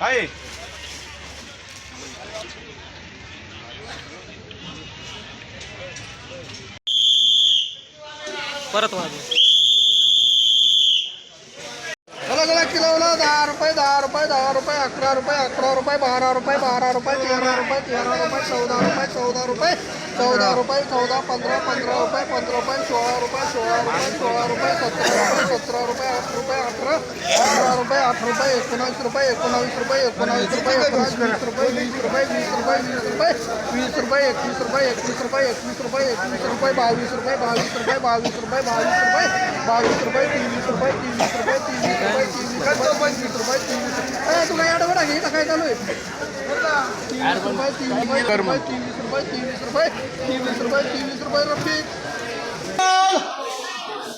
आहे. परत वाजव चला चला किलोला दहा रुपये दहा रुपये अकरा रुपये अकरा रुपये बारा रुपये बारा रुपये तेरा रुपये तेरा रुपये चौदा रुपये चौदा रुपये चौदा रुपये चौदा पंधरा पंधरा रुपये पंधरा रुपये सोळा रुपये सोळा रुपये सोळा रुपये सतरा रुपये सतरा रुपये आठ रुपये अठरा अठरा रुपये आठ रुपये एकोणावीस रुपये एकोणावीस रुपये एकोणावीस रुपये एकोणावीस वीस रुपये वीस रुपये वीस रुपये वीस रुपये वीस रुपये एकवीस रुपये एकवीस रुपये एकवीस रुपये एकवीस रुपये बावीस रुपये बावीस रुपये बावीस रुपये बावीस रुपये बावीस रुपये तेवीस रुपये तेवीस रुपये तेवीस रुपये तेवीस रुपये पंचवीस रुपये तेवीस रुपये तुला या बघा हे काय चालू आहे तेवीस रुपये तेवीस रुपये तेवीस रुपये तेवीस रुपये तेवीस रुपये तेवीस रुपये रफी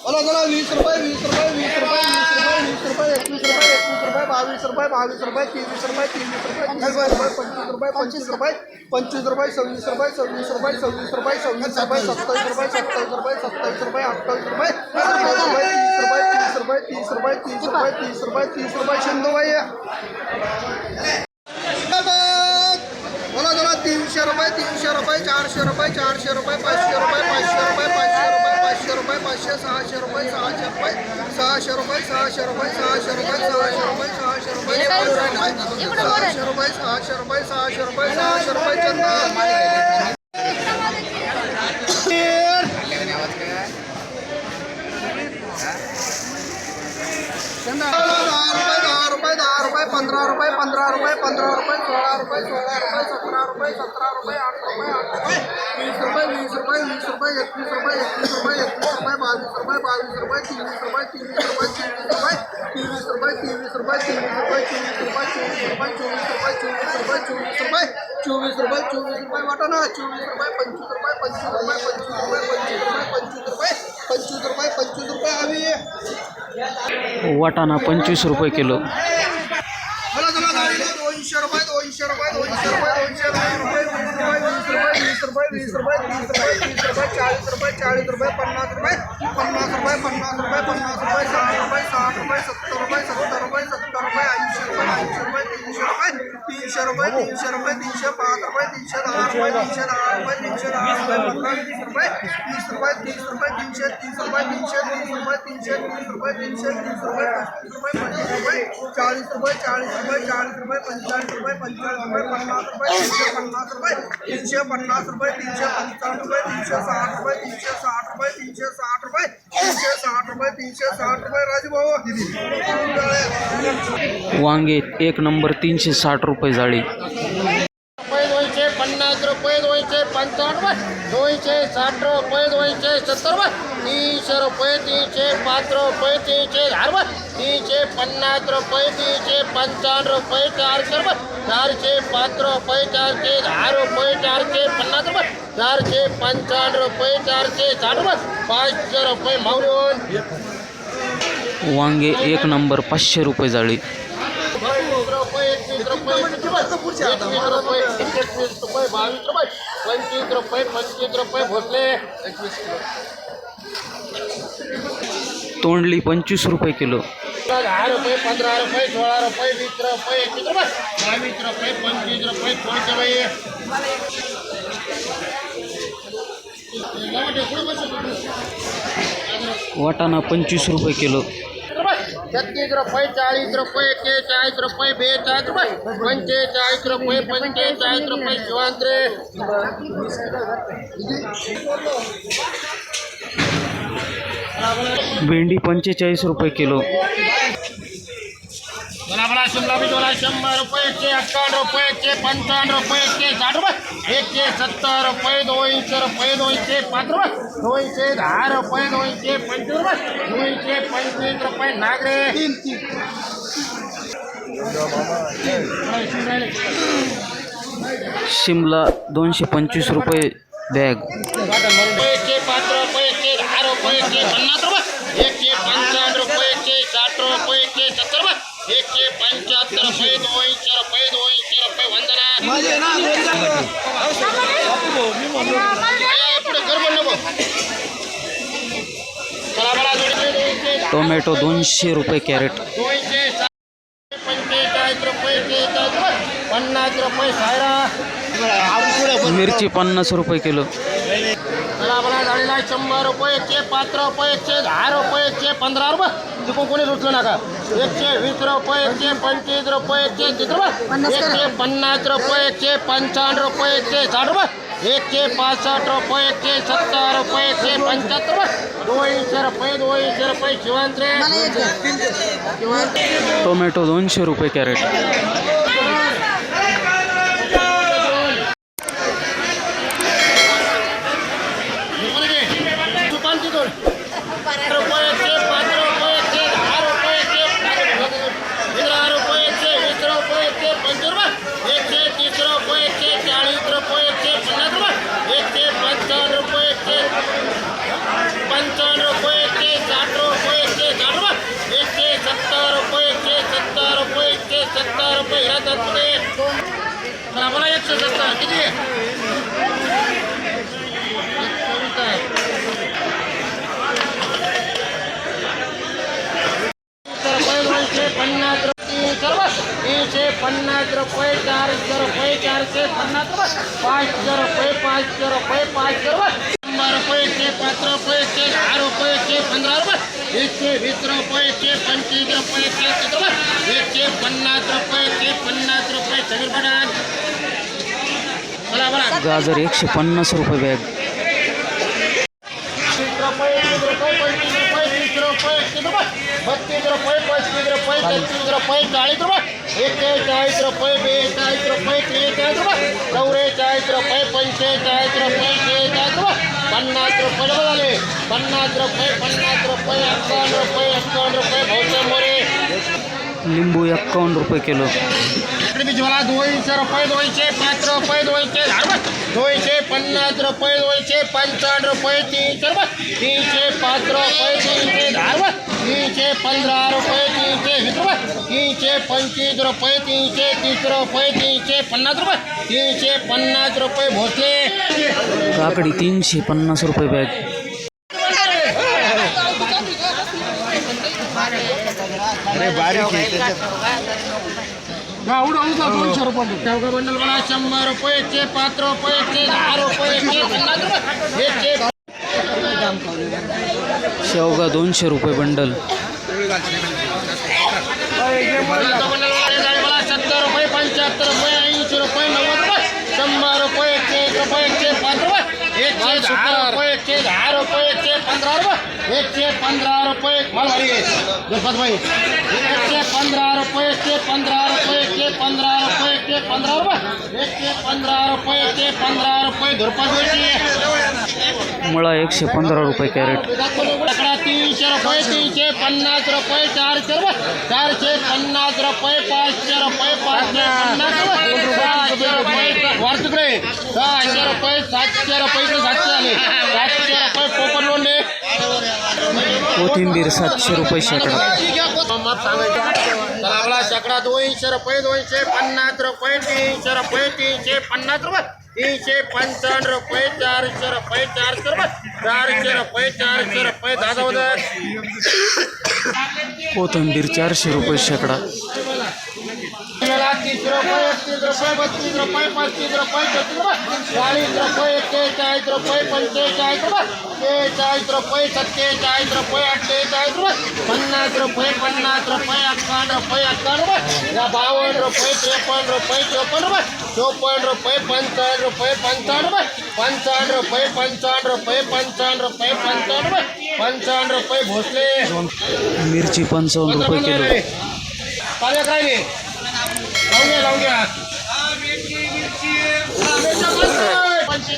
चला चला वीस रुपये वीस रुपये वीस रुपये वीस रुपये वीस रुपये एकवीस रुपये एकवीस रुपये, बावीस रुपये बावीस रुपये तेवीस रुपये तेवीस रुपये तीस रुपये पंचवीस रुपये पंचवीस रुपये पंचवीस रुपये, सव्वीस रुपये सव्वीस रुपये सव्वीस रुपये सव्वीस रुपये, सत्तावीस रुपये सत्तावीस रुपये सत्तावीस रुपये, अठ्ठावीस रुपये अठ्ठावीस रुपये, तीस रुपये तीस रुपये, तीस तीस रुपये तीस रुपये बोला बोला तीनशे रुपये तीनशे रुपये, चारशे रुपये चारशे रुपये, पाचशे रुपये पाचशे रुपये पाचशे रुपये पाचशे सहाशे रुपये सहाशे रुपये सहाशे रुपये सहाशे रुपये सहाशे रुपये सहाशे रुपये सहाशे रुपये. सहाशे रुपये सहाशे रुपये सहाशे रुपये सहाशे रुपये चंदा. दहा रुपये पंद्रह रुपये पंद्रह रुपये पंधरा रुपये सोळा रुपये सत्रह रुपये सत्रह रुपये आठ रुपये आठ रुपये बीस रुपये वीस रुपये वीस रुपये इक्कीस रुपये इक्कीस रुपये एकवीस रुपये बावीस रुपये बावीस रुपये तेवीस रुपये तेवीस रुपये तीस रुपये तेवीस रुपये तेवीस रुपये तेवीस रुपये चोवीस रुपये चोवीस रुपये चोवीस रुपये चोवीस रुपये चौबीस रुपये चौबीस रुपये वाटा ना चोवीस रुपये पंचवीस रुपये पंचवीस रुपये पंचवीस रुपये पंचवीस रुपये पंचवीस रुपये पंचवीस रुपये पंचवीस रुपये हवी वाटाणा पंचवीस रुपये किलो मला तुला गाडीला दोनशे रुपये दोनशे रुपये दोनशे रुपये दोनशे रुपये वीस रुपये वीस रुपये वीस रुपये वीस रुपये तीस रुपये तीस रुपये चाळीस रुपये पन्ना रुपये पन्ना रुपये पन्ना रुपये पन्ना रुपये साठ रुपये सत्तर रुपये सत्तर रुपये सत्तर रुपये ऐंशी रुपये ऐंशी रुपये तीनशे रुपये तीनशे रुपये तीनशे पाच रुपये तीनशे दहा रुपये तीनशे दहा रुपये तीनशे दहा रुपये वीस रुपये तीस रुपये तीस रुपये तीनशे तीस रुपये तीनशे तीस रुपये तीनशे तीस रुपये तीनशे तीस रुपये पस्तीस रुपये पस्तीस रुपये चाळीस रुपये चाळीस रुपये चाळीस रुपये पंचेचाळीस रुपये पंचेचाळीस रुपये पन्नास रुपये तीनशे पन्नास रुपये तीनशे पन्नास रुपये तीनशे पंचावन्न रुपये तीनशे साठ रुपये तीनशे साठ रुपये तीनशे साठ रुपये वांगे एक नंबर तीनशे साठ रुपये जाळी. પન્નાસ રૂપિયા હોય છે પંચાણવે હોય. છે, સાઠ રૂપિયા હોય છે સત્તરવે ત્રીસ રૂપિયાથી છે, પાંચ રૂપિયાથી છે હારવે ત્રીસ છે પન્નાસ રૂપિયાથી છે, પંચાણ રૂપિયા, ચાર કરવે ચાર છે, પાંચ રૂપિયા, ચાર છે હાર રૂપિયા, ચાર છે પન્નાસ રૂપિયા ચાર છે, પંચાણ રૂપિયા, ચાર છે સાઠવે પાંચ રૂપિયા મૌર્યો वांगे एक नंबर पाचशे रुपये जाळी एकवीस रुपये बावीस रुपये पंचवीस रुपये पंचवीस रुपये भोसले तोंडली पंचवीस रुपये किलो. दहा रुपये पंधरा रुपये सोळा रुपये वीस रुपये एकवीस रुपये बावीस रुपये पंचवीस रुपये कोणते बाई वाटाणा पंचवीस रुपये किलो. छत्तीस रुपए चालीस रुपए के चालीस रुपये बेचालीस रुपये पंचे चालीस रुपये पंचे चालीस रुपये चौहानते भेंडी पंचेचाळीस रुपये किलो. बड़ा शिमला भी जोला शंबर रुपये के अक्कड़ रुपये के पंचान रुपये के साठ रुपये एक के सत्तर रुपये दो इंच रुपये दो इंच पाँच रुपये दो इंच दहा रुपये दो इंच पंच रुपये दो इंच पैंतीस रुपये नागरे। शिमला दोनशे पंचवीस रुपये बॅग. रुपये पाच रुपये दहा रुपये पन्नास रुपये पंचावन्न रुपये साठ रुपये सत्तर रुपये एकशे पंच्याहत्तर रुपये दोनशे रुपये दोनशे रुपये वंदना. टोमॅटो दोनशे रुपये कॅरेट. दोनशे पंचेचाळीस रुपये एकशे रुपये सायरा. मिरची पन्नास रुपये किलो. झालेला शंभर रुपये एकशे पाच रुपये एकशे दहा रुपये एकशे पंधरा रुपये. चुकून कोणी रुचलं नका. एकशे वीस रुपये एकशे पंचवीस रुपये एकशे तीस रुपये. एकशे पन्नास रुपये एकशे पंचावन्न रुपये एकशे साठ रुपये. एकशे पासष्ट रुपये एकशे सत्तर रुपये एकशे पंच्याहत्तर रुपये. दोनशे रुपये दोनशे रुपये शिवांत्रे. शिवांत्रे. टोमॅटो दोनशे रुपये कॅरेट दुकान तिथून रुपये एकशे पाच रुपये एकशे दहा रुपये एकशे पंधरा रुपये एकशे वीस रुपये एकशे पंचवीस रुपये एकशे तीस रुपये एकशे चाळीस रुपये एकशे पन्नास रुपये एकशे पंचावन्न रुपये एकशे पंचावन्न रुपये एकशे साठ रुपये एकशे साठ रुपये एकशे सत्तर रुपये एकशे सत्तर रुपये एकशे सत्तर रुपये ह्या दत्तले चला बोला एकशे सत्तर किती रुपये दोनशे पन्नास रुपये सर्व तीनशे पन्नास रुपये चारशे रुपये चारशे पन्नास रुपये पाचशे रुपये पाचशे रुपये पाचशे रुपये शंभर रुपये एकशे पाच रुपये एकशे दहा रुपये एकशे पंधरा रुपये एकशे वीस रुपये एकशे पंचवीस रुपये एकशे तीस रुपये एकशे पन्नास रुपये एकशे पन्नास रुपये सगळी बोला गाजर एकशे पन्नास रुपये बॅग। रुपये तीस रुपये रुपये बत्तीस रुपये पस्तीस रुपये तेहतीस रुपये चाळीस रुपये। एक्केचाळीस रुपये बेचाळीस रुपये त्रेचाळीस रुपये चौवेचाळीस रुपये पंचेचाळीस रुपये शेहेचाळीस रुपये पन्नास रुपये डबल झाले पन्नास रुपये पन्नास रुपये एक्कावन्न रुपये एक्कावन्न रुपये भाऊचे मोरे लिंबू एक्कावन्न रुपये किलो इकडे बीच मला दोनशे रुपये दोनशे पाच रुपये दोनशे दहा रुपये दोनशे पन्नास रुपये दोनशे पंचावन्न रुपये तीनशे रुपये तीनशे पाच रुपये तीनशे दहा रुपये पंधरा रुपये तीनशे वीस रुपये तीनशे पंचवीस रुपये तीनशे तीस रुपये तीनशे पन्नास रुपये तीनशे पन्नास रुपये भोसले काकडी तीनशे पन्नास रुपये बॅग दोनशे रुपये बंडल मला शंभर रुपये एकशे पाच रुपये एकशे दहा रुपये एकशे पन्नास रुपये एकशे शेवगा दोनशे रुपये बंडल मला सत्तर रुपये पंच्याहत्तर रुपये ऐंशी रुपये नव्वद शंभर रुपये एक रुपये एकशे पाच रुपये एकशे दहा रुपये एकशे दहा रुपये एकशे पंधरा रुपये एकशे पंधरा रुपये माल भाई एकशे पंधरा रुपये एकशे पंधरा रुपये एकशे पंधरा रुपये एकशे पंधरा रुपये एकशे पंधरा रुपये एकशे पंधरा रुपये धुरपा मुळा एकशे पंधरा रुपये कॅरेट. तीनशे रुपये तीनशे पन्नास रुपये चारशे रुपये चारशे पन्नास रुपये पाचशे रुपये पाचशे रुपये सहाशे रुपये सातशे रुपये सातशे सातशे रुपये कोकण लोंडे कोथिंबीर सातशे रुपये शेकडा. शेकडा दोनशे रुपये, दोनशे पन्नास रुपये, तीनशे रुपये, तीनशे पन्नास रुपये. तीनशे पंचावन्न रुपये चारशे रुपये चारशे रुपये चारशे रुपये चारशे रुपये दादा कोथिंबीर चारशे रुपये शेकडा. तीस रुपये एकतीस रुपये बत्तीस रुपये पस्तीस रुपये छत्तीस रुपये चाळीस रुपये एक्केचाळीस रुपये पंचेचाळीस रुपये शेहेचाळीस रुपये सत्तेचाळीस रुपये पन्नास रुपये पन्नास रुपये अठ्ठावन्न रुपये अठ्ठावन्न रुपये। या बावन्न रुपये त्रेपन्न रुपये चोपन्न रुपये। चोपन्न रुपये पंचावन्न रुपये पंचावन्न रुपये। पंचावन्न रुपये पंचावन्न रुपये पंचावन्न रुपये पंचावन्न रुपये। भोसले। मिरची पंचावन्न रुपये किलो. पाण्यात राहिले लावून घ्या लावून घ्या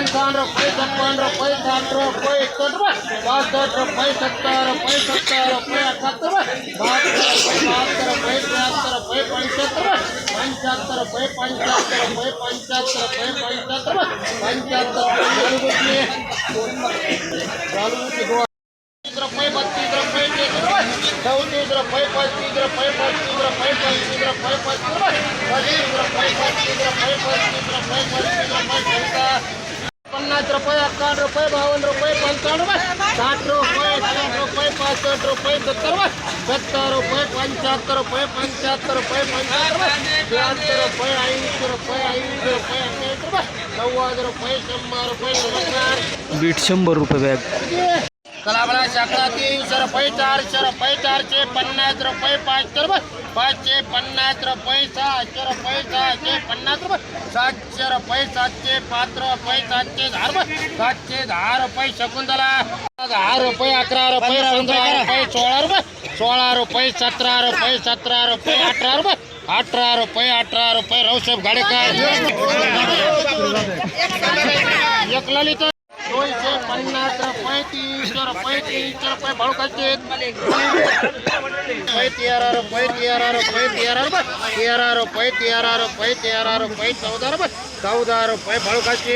पंचावन्न पै छप्पन्न रुपये साठ रुपये एकसष्ट रुपये बासष्ट रुपये सत्तर रुपये सत्तर अठ्याहत्तर रुपये बहात्तर रुपये बहात्तर रुपये त्र्याहत्तर रुपये पंच्याहत्तर रुपये पंच्याहत्तर रुपये पंच्याहत्तर रुपये पंच्याहत्तर रुपये पंच्याहत्तर रुपये पंच्याहत्तर रुपये तीस रुपये बत्तीस रुपये तेहतीस रुपये चौतीस रुपये पस्तीस रुपये पस्तीस रुपये पस्तीस रुपये पस्तीस रुपये पस्तीस रुपये पस्तीस रुपये पन्नास पन्नास रुपये अक्कावन्न रुपये बावन रुपये पंचानवे साठ रुपये साठ रुपये पैंसठ रुपये सत्तर रुपये सत्तर रुपये पंचहत्तर रुपये पंचहत्तर रुपये पंचानवे छिहत्तर रुपए रुपये ऐंशी रुपये ऐंशी रुपये अठ्ठ्याऐंशी रुपये नव्वद रुपये शंभर रुपये नमस्कार। बीट शंभर रुपये बॅग। कलाबळा शाखा तीनशे रुपये चारशे रुपये चारशे पन्नास रुपये पाचशे रुपये पाचशे पन्नास रुपये सहाशे रुपये सहाशे पन्नास रुपये. सातशे रुपये सातशे पाच रुपये सातशे दहा रुपये. सातशे दहा रुपये शकुंतला. दहा रुपये अकरा रुपये पंधरा रुपये सोळा रुपये. सोळा रुपये सतरा रुपये सतरा रुपये अठरा रुपये. अठरा रुपये अठरा रुपये रावसाहेब गाडेकर. एक ललित दोनशे पन्नास रुपये तीनशे रुपये तीनशे रुपये भाऊ खायचे रुपये तेरा रुपये तेरा रुपये तेरा रुपये तेरा रुपये तेरा रुपये तेरा रुपये चौदा रुपये चौदा रुपये भाऊ खायचे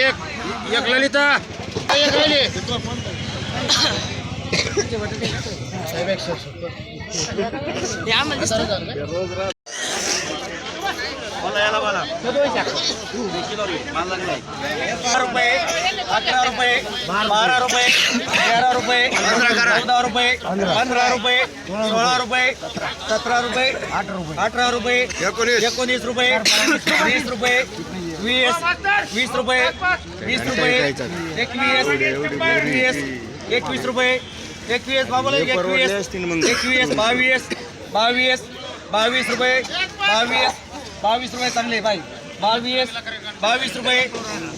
एक एक ललिता एक राहिली रुपये रुपये. बारा रुपये. तेरा रुपये चौदा रुपये पंधरा रुपये सोळा रुपये सतरा रुपये अठरा रुपये वीस रुपये वीस वीस रुपये वीस रुपये एकवीस एकवीस रुपये. एकवीस बाबा एकवीस. एकवीस बावीस. बावीस बावीस. रुपये. बावीस बावीस रुपये चांगले बाई बावीस बावीस रुपये,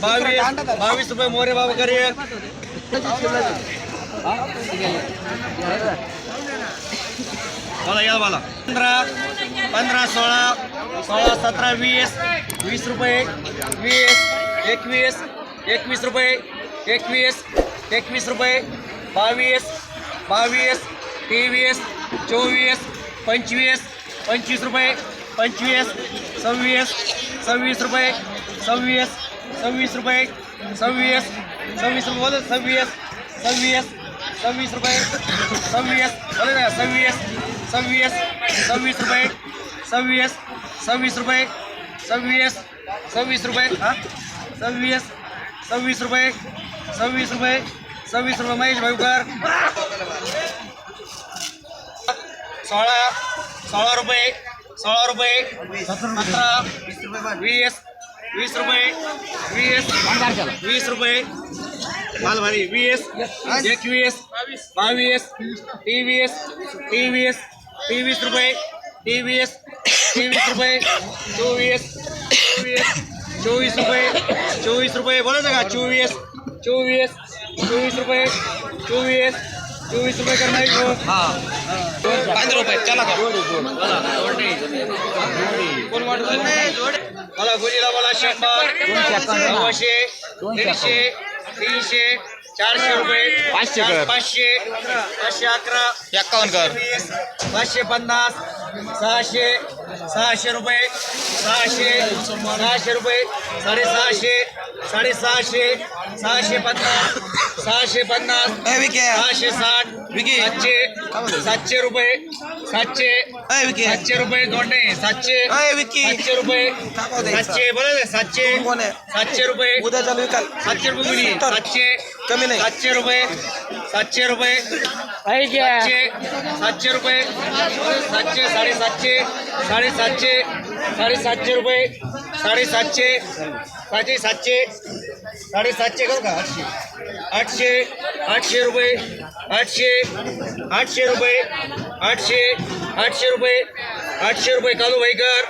बावीस बावीस रुपये मोरे बाबा करे बोला, या बोला. पंधरा पंधरा, सोळा सोळा, सतरा, वीस वीस रुपये, वीस, एकवीस एकवीस रुपये, एकवीस एकवीस रुपये, बावीस बावीस, तेवीस, चोवीस, पंचवीस पंचवीस रुपये, पंचवीस सव्वीस सव्वीस रुपये सव्वीस सव्वीस रुपये सव्वीस सव्वीस रुपये सव्वीस सव्वीस सव्वीस रुपये सव्वीस बोला ना सव्वीस सव्वीस सव्वीस रुपये सव्वीस सव्वीस रुपये सव्वीस सव्वीस रुपये हां सव्वीस सव्वीस रुपये सव्वीस रुपये सव्वीस रुपये महेश भाऊकर. सोळा सोळा रुपये. सोळा रुपये सतरा वीस वीस रुपये वीस वीस रुपये माल भारी वीस एकवीस बावीस तेवीस तेवीस तेवीस रुपये तेवीस तेवीस रुपये चोवीस चोवीस चोवीस रुपये चोवीस रुपये बोलायचं का चोवीस चोवीस चोवीस रुपये चोवीस चोवीस रुपये करणार पाच रुपये चला कोण वाटत मला गुलीला मला शंभर नऊशे दीडशे तीनशे चारशे रुपये पाचशे पाचशे पाचशे अकरा एक्कावन्न कर. वीस पाचशे पन्नास सहाशे सहाशे रुपये सहाशे सहाशे रुपये साडेसहाशे साडेसहाशे सहाशे पन्नास सहाशे पन्नास सहाशे साठ सातशे सातशे रुपये सातशे सातशे रुपये दोंडे सातशे सातशे रुपये सातशे ना, सातशे सातशे रुपये उद्या चालू विकाल सातशे रुपये मुली सातशे कमी नाही. सातशे रुपये सातशे रुपये सातशे सातशे रुपये सातशे साडेसातशे साडेसातशे साडेसातशे रुपये साडेसातशे सातशे सातशे साडेसातशे करू का? आठशे आठशे आठशे रुपये आठशे आठशे रुपये आठशे आठशे रुपये आठशे रुपये कालू भाईकर.